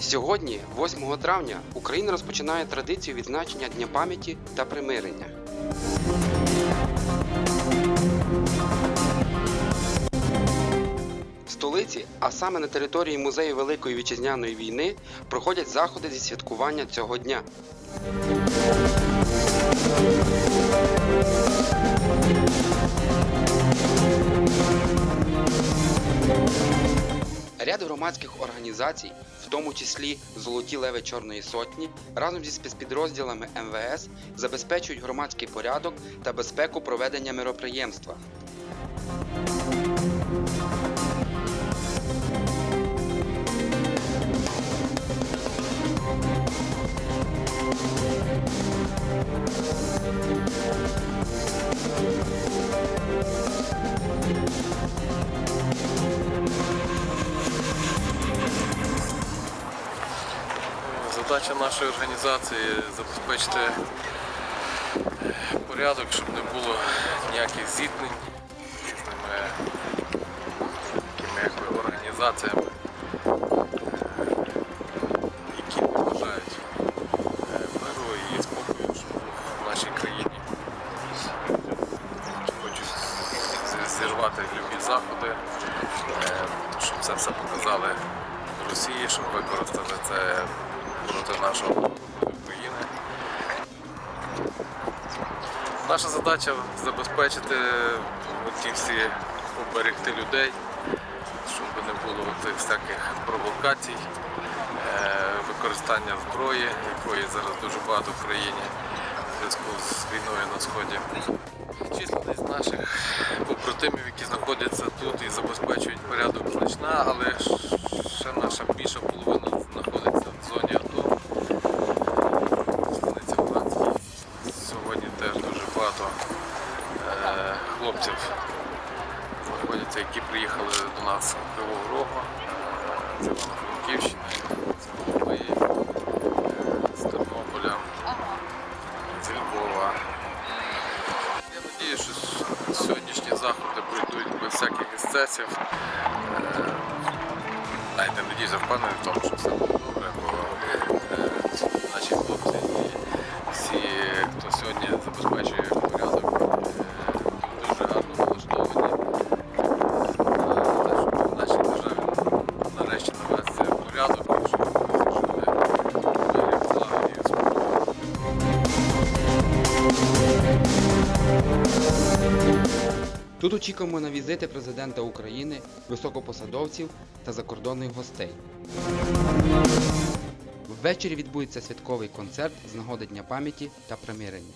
Сьогодні, 8 травня, Україна розпочинає традицію відзначення Дня пам'яті та примирення. В столиці, а саме на території музею Великої вітчизняної війни, проходять заходи зі святкування цього дня. Ряд громадських організацій, в тому числі Золоті леви Чорної Сотні, разом зі спецпідрозділами МВС забезпечують громадський порядок та безпеку проведення мироприємства. Задача нашої організації забезпечити порядок, щоб не було ніяких зіткнень з різними такими організаціями, які не бажають е, і спокою, в нашій країні. Хочуть зірвати любі заходи, е, щоб це все показали Росії, щоб використали це проти нашого України. Наша задача забезпечити ті всі оберегти людей, щоб не було тих всяких провокацій, е, використання зброї, якої зараз дуже багато в країні в зв'язку з війною на сході. Численність наших побратимів, які знаходяться тут і забезпечують порядок значна, але ще наша Сьогодні теж дуже багато е, хлопців знаходяться, які приїхали до нас з Кривого Рогу, е, з Івано-Франківщини, з е, з Тернополя, з Львова. Я надію, що сьогоднішні заходи пройдуть без всяких ексцесів. Е, Навіть не надіюся, впевнений в тому, що все буде Тут очікуємо на візити президента України, високопосадовців та закордонних гостей. Ввечері відбудеться святковий концерт з нагоди Дня пам'яті та примирення.